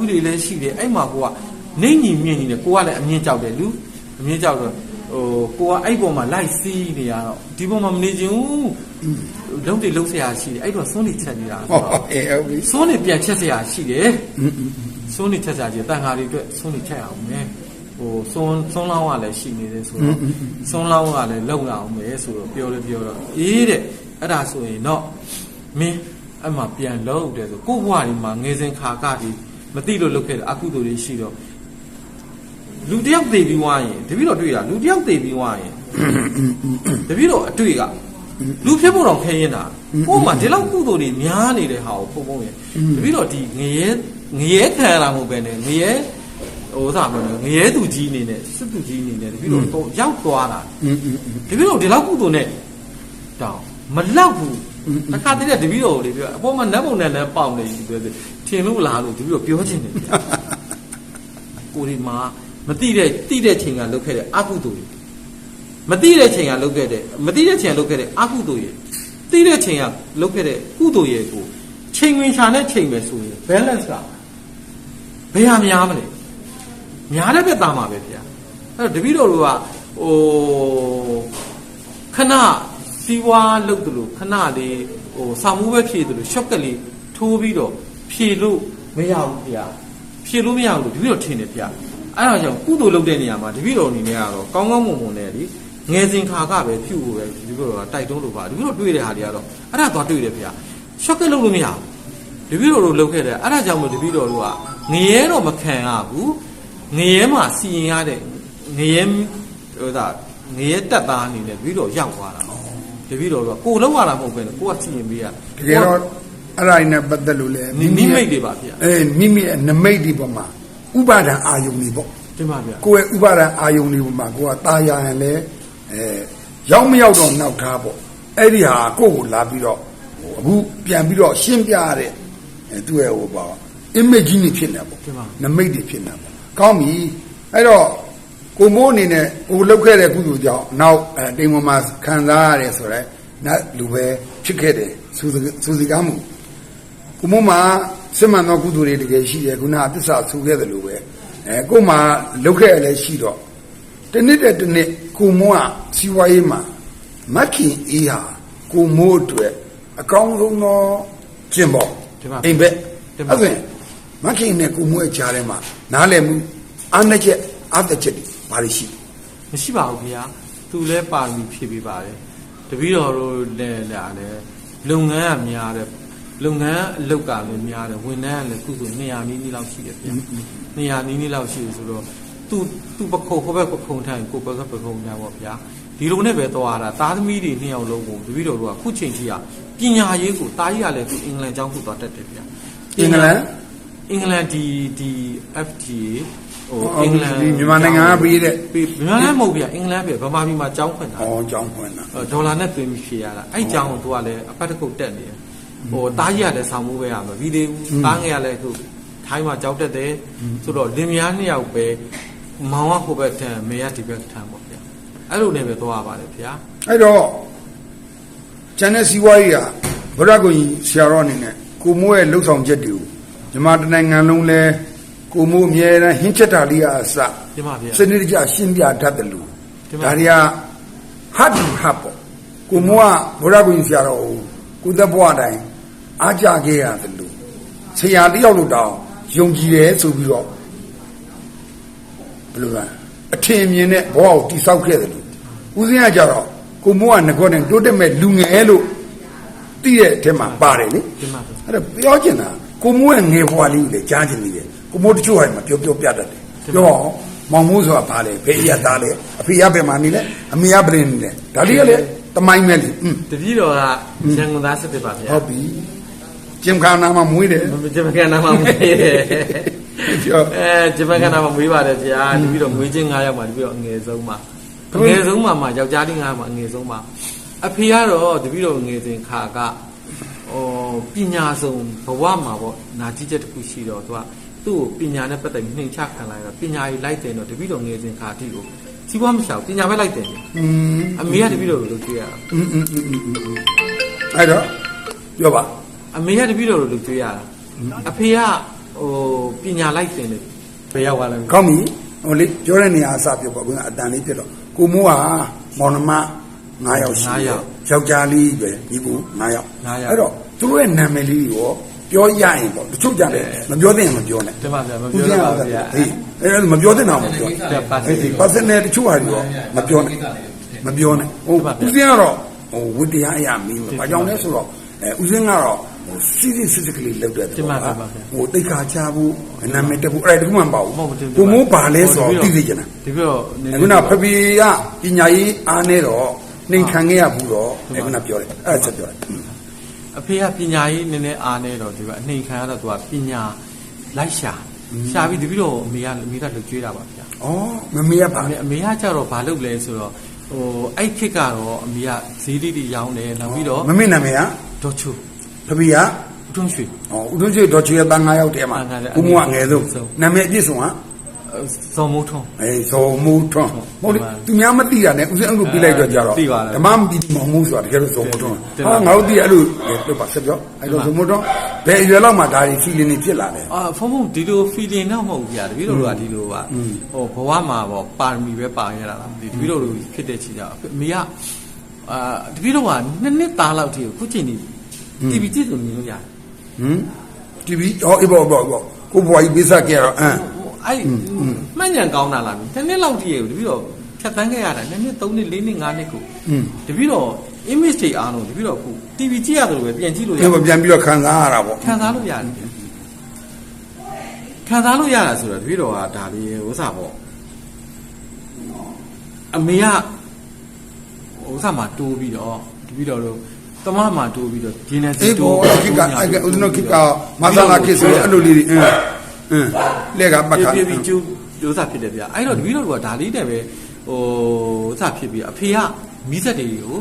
ဦးတွေလည်းရှိတယ်အဲ့မှာကိုကနေညီမြင့်ညီတယ်ကိုကလည်းအမြင့်ကြောက်တယ်လူအမြင့်ကြောက်တော့ဟိုကိုကအဲ့ပေါ်မှာလိုက်စီးနေရတော့ဒီပေါ်မှာမနေချင်ဘူးလုံးတွေလုံးဆရာရှိတယ်အဲ့တော့စွန်းနေချက်နေတာဟောအေးဟုတ်ပြီစွန်းနေပြန်ချက်ဆရာရှိတယ်စွန်းနေချက်ဆရာကြီးတန်ခါတွေအတွက်စွန်းနေချက်အောင်မယ်ဟိုစွန်းစွန်းလောင်းကလည်းရှိနေတယ်ဆိုတော့စွန်းလောင်းကလည်းလုံလာအောင်မယ်ဆိုတော့ပြောလဲပြောတော့အေးတဲ့အဲ့ဒါဆိုရင်တော့မင်းအဲ့မှာပြန်လုံးတယ်ဆိုကို့ဘွားဒီမှာငယ်စဉ်ခါကဒီ မသိလို့လုပ်ခဲ့တဲ့အကုသိုလ်တွေရှိတော့လူတယောက်သေပြီးွားရင်တပည့်တော်တွေ့ရလူတယောက်သေပြီးွားရင်တပည့်တော်အတွေ့ကလူဖြစ်ဖို့တော့ခဲရင်တာကို့မှာဒီလောက်ကုသိုလ်တွေများနေတဲ့ဟာကိုပုံပုံရင်တပည့်တော်ဒီငရဲငရဲခံရတာမဟုတ်ပဲနဲ့ငရဲဟိုသာမလို့ငရဲသူကြီးအနေနဲ့စစ်သူကြီးအနေနဲ့တပည့်တော်တော့ရောက်သွားတာတပည့်တော်ဒီလောက်ကုသိုလ်နဲ့တောင်မလောက်ဘူးတခါတည်းကတပည့်တော်ကိုလေပြောအပေါ်မှာနတ်ပုံနဲ့လည်းပေါင်နေပြီဆိုတော့ ထင်လို့လားလို့တပည့်တော်ပြောချင်တယ်ဗျာကိုဒီမှာမတိတဲ့တိတဲ့ချိန်ကလုပ်ခဲ့တဲ့အကုသိုလ်တွေမတိတဲ့ချိန်ကလုပ်ခဲ့တဲ့မတိတဲ့ချိန်ကလုပ်ခဲ့တဲ့အကုသိုလ်တွေတိတဲ့ချိန်ကလုပ်ခဲ့တဲ့ကုသိုလ်ရဲ့ကိုချိန်ဝင်ရှာနဲ့ချိန်ပဲဆိုရင် balance ကဘယ်ဟာများမလဲများတဲ့ဘက်သားမှာပဲဗျာအဲ့တော့တပည့်တော်တို့ကဟိုခဏစီဝါလုတ်တယ်လို့ခဏလေးဟိုစာမှုပဲဖြည့်တယ်လို့ရှော့ကလေးထိုးပြီးတော့ ဖြည့်လို့မရဘူးဗျာဖြည့်လို့မရဘူးလို့တပည့်တော်ထင်တယ်ဗျာအဲ့ဒါကြောင့်ကုသိုလ်လုပ်တဲ့နေရာမှာတပည့်တော်အနေနဲ့ကတော့ကောင်းကောင်းမွန်မွန်နဲ့လေငယ်စဉ်ခါကပဲဖြူဖို့ပဲတပည့်တော်ကတိုက်တွန်းလို့ပါတပည့်တော်တွေ့တဲ့ဟာတွေကတော့အဲ့ဒါသွားတွေ့တယ်ဗျာရှော့ကလုပ်လို့မရဘူးတပည့်တော်တို့လုပ်ခဲ့တယ်အဲ့ဒါကြောင့်မို့တပည့်တော်တို့ကငရဲတော့မခံရဘူးငရဲမှာစီရင်ရတဲ့ငရဲဟိုဒါငရဲတက်သားအနေနဲ့တပည့်တော်ရောက်သွားတာတပည့်တော်တို့ကကိုလုံးရတာမဟုတ်ပဲကိုကစီရင်ပေးရတကယ်တော့ အဲ့ဒါနဲ့ပတ်သက်လို့လေနိမိတ်တွေပါဗျာအေးမိမိရဲ့နမိတ်ဒီပေါ်မှာဥပါဒံအာယုန်တွေပေါ့တင်ပါဗျာကိုယ့်ရဲ့ဥပါဒံအာယုန်တွေပေါ်မှာကိုကตาရရင်လေအဲရောက်မရောက်တော့နောက်ထားပေါ့အဲ့ဒီဟာကိုယ့်ကိုလာပြီးတော့ဟိုအခုပြန်ပြီးတော့ရှင်းပြရတဲ့အဲသူ့ရဲ့ဟိုပါ image ကြီးနေဖြစ်နေပေါ့နမိတ်တွေဖြစ်နေပေါ့ကောင်းပြီအဲ့တော့ကိုမိုးအနေနဲ့ဟိုလောက်ခဲ့တဲ့ကုသိုလ်ကြောင့်နောက်အဲတိမ်ပေါ်မှာခံစားရတယ်ဆိုတော့နတ်လူပဲဖြစ်ခဲ့တယ်စူစစူစီကားမှု ကိုမမစစ်မှန်သောကုသိုလ်တွေတကယ်ရှိတယ်ခုနအသစ္စာဆူခဲ့တယ်လို့ပဲအဲကိုမလုတ်ခဲ့ရလဲရှိတော့တနစ်တဲ့တနစ်ကိုမကစီဝါရေးမှာမက်ခင်အေးဟာကိုမိုးအတွက်အကောင်းဆုံးသောကျင့်ပေါ့အိမ်ဘက်အဲ့ဒါမက်ခင်နဲ့ကိုမိုးရဲ့ကြားထဲမှာနားလည်မှုအားနည်းချက်အားသက်ချက်တွေဘာတွေရှိမရှိပါဘူးဗျာသူလည်းပါပြီဖြည့်ပေးပါတယ်တပည့်တော်တို့လည်းလည်းလုပ်ငန်းကများတယ် လုပ်ငန်းအလုပ်ကလည်းများတယ်ဝန်ထမ်းကလည်းကုသိုလ်200နီးနီးလောက်ရှိတယ်ဗျာနေရာနီးနီးလောက်ရှိတယ်ဆိုတော့သူသူပခုံဟိုဘက်ပခုံထိုင်ကိုဘက်ကပခုံထိုင်ပေါ့ဗျာဒီလိုနဲ့ပဲသွားတာသားသမီးတွေနှစ်ယောက်လုံးကိုတပည့်တော်တို့ကခုချိန်ကြီးကပညာရေးကိုတားကြီးကလည်းသူအင်္ဂလန်ကျောင်းကိုသွားတက်တယ်ဗျာအင်္ဂလန်အင်္ဂလန်ဒီဒီ FTA ဟိုဟောအင်္ဂလန်ဒီမြန်မာနိုင်ငံကပြီးတဲ့ပြီးမြန်မာနိုင်ငံမဟုတ်ဗျာအင်္ဂလန်ပဲဗမာပြည်မှာကျောင်းဖွင့်တာဟောကြောင်းဖွင့်တာဒေါ်လာနဲ့သွင်းပြီးဖြေရတာအဲ့ကျောင်းကိုသူကလည်းအပတ်တစ်ခုတ်တက်နေတယ် ဟိုတားကြီးကလည်းဆောင်မှုပဲရမှာပြီးသေးဘူးတားငယ်ကလည်းအခုထိုင်းမှာကြောက်တက်တယ်ဆိုတော့လင်မယားနှစ်ယောက်ပဲမောင်ကဟိုဘက်ထန်မေကဒီဘက်ထန်ပေါ့ဗျာအဲ့လိုနဲ့ပဲသွားပါတယ်ဗျာအဲ့တော့ကျန်တဲ့စီးပွားရေးကဗုဒ္ဓဂုံကြီးဆရာတော်အနေနဲ့ကိုမိုးရဲ့လှုပ်ဆောင်ချက်တွေကိုမြန်မာတနိုင်ငံလုံးလဲကိုမိုးအမြဲတမ်းဟင်းချက်တာလေးကအစဒီမှာဗျာစနစ်တကျရှင်းပြတတ်တယ်လို့ဒီမှာဒါတွေကဟတ်တူဟတ်ပေါ့ကိုမိုးကဗုဒ္ဓဂုံကြီးဆရာတော်ကိုကိုသက်ဘွားတိုင်း အားကြခဲ့ရတယ်လို့ဆရာတယောက်လို့တောင်ယုံကြည်တယ်ဆိုပြီးတော့ဘယ်လိုလဲအထင်မြင်တဲ့ဘဝကိုတိဆောက်ခဲ့တယ်လို့ဦးစင်းကကြတော့ကိုမိုးကငကောနဲ့တိုးတက်မဲ့လူငယ်လို့သိတဲ့အထက်မှာပါတယ်လေဒီမှာဗျာအဲ့တော့ပြောချင်တာကိုမိုးရဲ့ငယ်ဘဝလေးကိုလည်းကြားချင်နေတယ်ကိုမိုးတချို့ဟာမှာပြောပြောပြတတ်တယ်ပြောအောင်မောင်မိုးဆိုတာဘာလဲဘယ်အရသားလဲအဖေရဘယ်မှာနေလဲအမေရဘယ်နေလဲဒါလေးကလည်းတမိုင်းပဲလေอืมတပည့်တော်ကရန်ကုန်သားစစ်တယ်ပါဗျာဟုတ်ပြီ ဂျင်ခါနာမှာမွေးတယ်ဂျင်ခါနာမှာမွေးတယ်အဲဂျင်ခါနာမှာမွေးပါတယ်ဗျာတပီတော့မွေးချင်း9ယောက်မှာတပီတော့အငယ်ဆုံးမှာအငယ်ဆုံးမှာမှာယောက်ျားလေး9ယောက်မှာအငယ်ဆုံးမှာအဖေကတော့တပီတော့ငယ်စဉ်ခါကဟောပညာဆုံးဘဝမှာပေါ့နာကြည့်ချက်တစ်ခုရှိတော့သူကသူ့ကိုပညာနဲ့ပတ်သက်ပြီးနှိမ်ချခံလိုက်တော့ပညာကြီးလိုက်တယ်တော့တပီတော့ငယ်စဉ်ခါတိကိုစီးပွားမရှာဘူးပညာပဲလိုက်တယ်အမေကတပီတော့လို့ကြည့်ရအောင်အဲ့တော့ပြောပါ အမေကတပည့်တော်ကိုလုပ်ကြည့်ရတာအဖေကဟဟိုပညာလိုက်တင်တယ်ဘယ်ရောက်သွားလဲကောင်းပြီဟိုလေပြောတဲ့နေရာအစပြောပါကွာအတန်လေးပြတော့ကိုမိုးဟာမောင်နှမ9ယောက်ရှိတယ်ယောက်ျားလေးပဲဒီကူ9ယောက်အဲ့တော့သူတို့ရဲ့နာမည်လေးရောပြောရရင်ပေါ့တချို့ကြတယ်မပြောသင့်ရင်မပြောနဲ့တင်ပါဗျာမပြောတော့ပါဗျာဟေးအဲ့မပြောသင့်တော့မပြောပြပါစေဟေးပါစနေတချို့ဟာရောမပြောနဲ့မပြောနဲ့ဟိုဦးစင်းကတော့ဟိုဝိတရားအရာမင်းဘာကြောင့်လဲဆိုတော့ အဲဦးစင်းကတော့ဟိုစီးစီးစစ်စစ်ကလေးလောက်တဲ့ဟိုတိတ်ခါချဖို့နာမည်တက်ဖို့အဲ့ဒါတခုမှမပေါ့ကိုမိုးပါလဲဆိုတော့သိသိချင်တာဒီပြီးတော့အခုနဖဖေကပညာရေးအားနေတော့နှင်ခံခဲ့ရဘူးတော့အခုနပြောတယ်အဲ့ဒါချက်ပြောတယ်အဖေကပညာရေးနည်းနည်းအားနေတော့ဒီကအနှိမ်ခံရတော့သူကပညာလိုက်ရှာရှာပြီးဒီပြီးတော့အမေကအမေကလှုပ်ကြွေးတာပါဗျာဩမမေရပါအမေအမေကကြတော့ဘာလုပ်လဲဆိုတော့ဟိုအဲ့ခစ်ကတော့အမေကဈေးလေးတွေရောင်းတယ်နောက်ပြီးတော့မမေနာမည်က ဒေါ်ချူဖဖေကဦးထွန်းရွှေဩဦးထွန်းချွေတော်ချွေတန်း9ယောက်တည်းမှာတန်းငါးယောက်ကိုမကငယ်ဆုံးဆုံးနာမည်အပြည့်စုံကဇော်မိုးထွန်းအဲဇော်မူထွန်းဟုတ်လေမှန်ပါသူများမသိတာနဲ့ဦးစင်းအဲ့လိုပြီးလိုက်တော့ကြတော့သိပါတယ်ဓမ္မမပြီးမောင်မှုဆိုတာတကယ်လို့ဇော်မူထွန်းတင်ပါဟာငါတို့သိရအဲ့လိုလောက်ပါဆက်ပြောအဲ့လိုဇော်မူထွန်းဘယ်အရွယ်လောက်မှဒါတွေ feeling တွေဖြစ်လာတယ်အာဖုံဖုံဒီလို feeling တော့မဟုတ်ဘူးဗျာတပည့်တော်တို့ကဒီလိုကဟိုဘဝမှာပေါ့ပါရမီပဲပါရတာလားမသိဘူးတပည့်တော်တို့ဖြစ်တဲ့ချီတာအမေက အာတပည့်တော်ကနှစ်နှစ်သားလောက်ထိကိုခုချိန်ဒီ TV ကြည့်လို့မြင်လို့ရတယ်ဟမ် TV ဟောအေးပေါ့ပေါ့ပေါ့ကိုဘွားကြီးပေးစားခဲ့ရတော့အမ် ဟိုအဲ့မှန်ညံကောင်းတာလားမသိဘူးတစ်နှစ်လောက်ထိရဲ့တပည့်တော်ဖြတ်တန်းခဲ့ရတာနှစ်နှစ်သုံးနှစ်လေးနှစ်ငါးနှစ်ကိုอืม တပည့်တော် image တွေအားလုံးတပည့်တော်ခု TV ကြည့်ရတယ်လို့ပဲပြန်ကြည့်လို့ရဒီမှာပြန်ပြီးတော့ခံစားရတာပေါ့ခံစားလို့ရတယ်ဗျခံစားလို့ရတာဆိုတော့တပည့်တော်ကဒါလေးဥစ္စာပေါ့အမေက ဥစ္စာမှာတိုးပြီးတော့တပည့်တော်တို့တမမှာတိုးပြီးတော့ဂျင်းနဲ့စီအေးတိုးဘောခိကအဲ့ကဦးဇနခိကမဆလာကိဆိုအဲ့လိုလေးတွေအင်းအင်းလက်ကပတ်ခါပြပြကျူးဥစ္စာဖြစ်တယ်ဗျအဲ့တော့တပည့်တော်တို့ကဒါလေးနဲ့ပဲဟိုဥစ္စာဖြစ်ပြီးအဖေကမိသက်တွေကို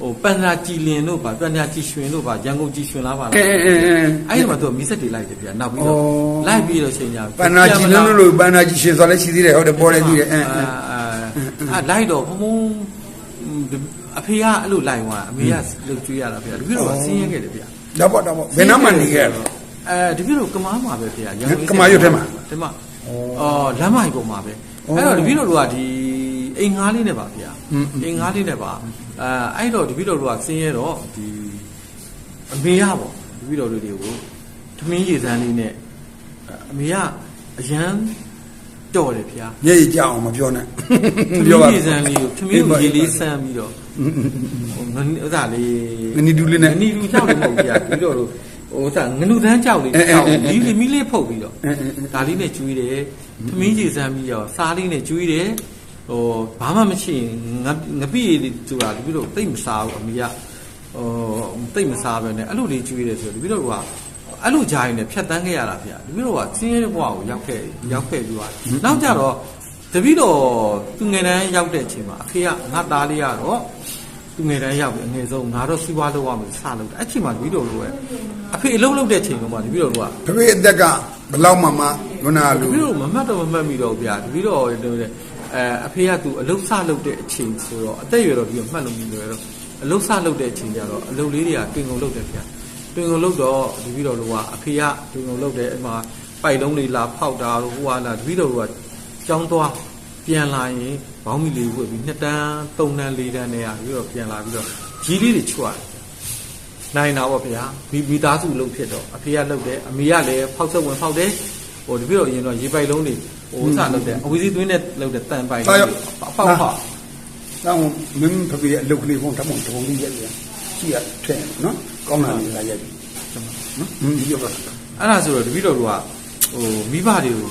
ဟိုပန်နာကြည်လင်တို့ပါပန်နာကြည်ရွှင်တို့ပါရန်ကုန်ကြည်ရွှင်လားပါလားအဲအဲအဲအဲ့ဒီမှာသူကမီးစက်တွေလိုက်တယ်ဗျာနောက်ပြီးတော့ဩလိုက်ပြီးတော့ချိန်ညာပန္နာကြီးနုလို့လို့ပန္နာကြီးရှင်ဆိုလဲရှိသေးတယ်ဟုတ်တယ်ပေါ်လဲကြည့်တယ်အင်းအအာင်းအာလိုက်တော့ဘုံဘုံ အဖေကအဲ့လိုလိုက်သွားအမေကလှုပ်ကြွေးရတာဗျာတပည့်တော်ကဆင်းရဲခဲ့တယ်ဗျာတော့ပေါ့တော့ပေါ့ဘယ်နှမှနေခဲ့လဲအဲတပည့်တော်ကမားမှာပဲဗျာကမားရွတ်ထဲမှာဒီမှာအော်လမ်းမကြီးပေါ်မှာပဲအဲ့တော့တပည့်တော်တို့ကဒီအိမ်ငါးလေးနဲ့ပါဗျာအိမ်ငါးလေးနဲ့ပါအဲအဲ့တော့တပည့်တော်တို့ကဆင်းရဲတော့ဒီအမေရပေါ့တပည့်တော်တို့တွေကိုသမင်းရည်စမ်းလေးနဲ့အမေကအရန် တော်တယ်ဗျာမျက်ရည်ကြအောင်မပြောနဲ့သမီးပြောပါရေစံလေးကိုသမီးကိုရေလေးဆန်းပြီးတော့ဟိုငနဥစားလေးငနီတူလေးနဲ့ငနီတူကြောက်လို့မဟုတ်ဘူးကြာပြီးတော့ဟိုဥစားငနုသန်းကြောက်လေးကြောက်ဒီလီမီလေးဖုတ်ပြီးတော့ဒါလေးနဲ့ကျွေးတယ်သမီးရေစံပြီးတော့စားလေးနဲ့ကျွေးတယ်ဟိုဘာမှမရှိရင်ငငပိရည်ဆိုတာဒီပြီးတော့တိတ်မစားဘူးအမေကဟိုတိတ်မစားပဲနဲ့အဲ့လိုလေးကျွေးတယ်ဆိုတော့ဒီပြီးတော့က အဲ့လိုကြားရင်လည်းဖြတ်တန်းခဲ့ရတာဗျာဒီပြီးတော့ကဆင်းရဲတဲ့ဘဝကိုရောက်ခဲ့ရောက်ခဲ့ပြီးသွားနောက်ကြတော့တပည့်တော်သူငယ်တန်းရောက်တဲ့အချိန်မှာအဖေကငါသားလေးကတော့သူငယ်တန်းရောက်ပြီအငယ်ဆုံးငါတော့စီးပွားလုပ်ရမယ်စလုပ်တယ်အဲ့ချိန်မှာတပည့်တော်တို့ရဲ့အဖေအလုပ်လုပ်တဲ့အချိန်တုန်းကတပည့်တော်တို့ကဖဖေအသက်ကဘယ်လောက်မှမခုနကတလူပည့်တော်မမှတ်တော့မမှတ်မိတော့ဘူးဗျာတပည့်တော်တို့ရဲ့အဲအဖေကသူအလုပ်စလုပ်တဲ့အချိန်ဆိုတော့အသက်အရွယ်တော့ပြီးတော့မှတ်လို့မရတော့အလုပ်စလုပ်တဲ့အချိန်ကျတော့အလုပ်လေးတွေကတွင်ကုန်လုပ်တယ်ဗျာ တွင်ကုန်လုပ်တော့တပည့်တော်တို့ကအဖေကတွင်ကုန်လုပ်တယ်အဲ့မှာပိုက်လုံးလေးလာဖောက်တာတို့ဟိုဟာလာတပည့်တော်တို့ကကျောင်းသွားပြန်လာရင်ဘောင်းမီလေးဝတ်ပြီးနှစ်တန်းသုံးတန်းလေးတန်းနဲ့ရပြီးတော့ပြန်လာပြီးတော့ကြီးလေးတွေချွတ်ရတယ်နိုင်တာပေါ့ဗျာမိမိသားစုလုံးဖြစ်တော့အဖေကလှုပ်တယ်အမေကလည်းဖောက်ဆက်ဝင်ဖောက်တယ်ဟိုတပြည့်တော့အရင်တော့ရေပိုက်လုံးတွေဟိုဥစားလှုပ်တယ်အဝီစီသွင်းနဲ့လှုပ်တယ်တန်ပိုက်လေးတွေအပေါက်ဖောက်တော့မင်းဖဖေအလုပ်ကလေးဖုန်းတမုံတုံးလေးရက်ရရှိရထဲနော် ကောင်းတာလေးလာရက်ပြီနော်ဟင်းဒီပြောပါအဲ့ဒါဆိုတော့တပည့်တော်တို့ကဟိုမိဘတွေကို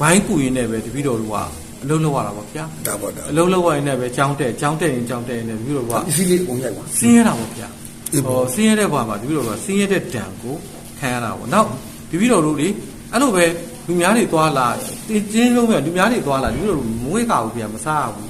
ဘိုင်းပူရင်းနဲ့ပဲတပည့်တော်တို့ကအလုံးလောက်ရတာပေါ့ဗျာဒါပေါ့ဒါအလုံးလောက်ရရင်လည်းပဲကြောင်းတက်ကြောင်းတက်ရင်ကြောင်းတက်ရင်လည်းတပည့်တော်တို့ကအစီလေးအောင်ရိုက်ပါဆင်းရဲတာပေါ့ဗျာအေးပေါ့ဟောဆင်းရဲတဲ့ဘဝမှာတပည့်တော်ကဆင်းရဲတဲ့ဒဏ်ကိုခံရတာပေါ့နောက်တပည့်တော်တို့လေအဲ့လိုပဲလူများတွေသွားလာတင်းကျင်းလုံးပဲလူများတွေသွားလာတပည့်တော်တို့မွေးကဘူးဗျာမစားဘူး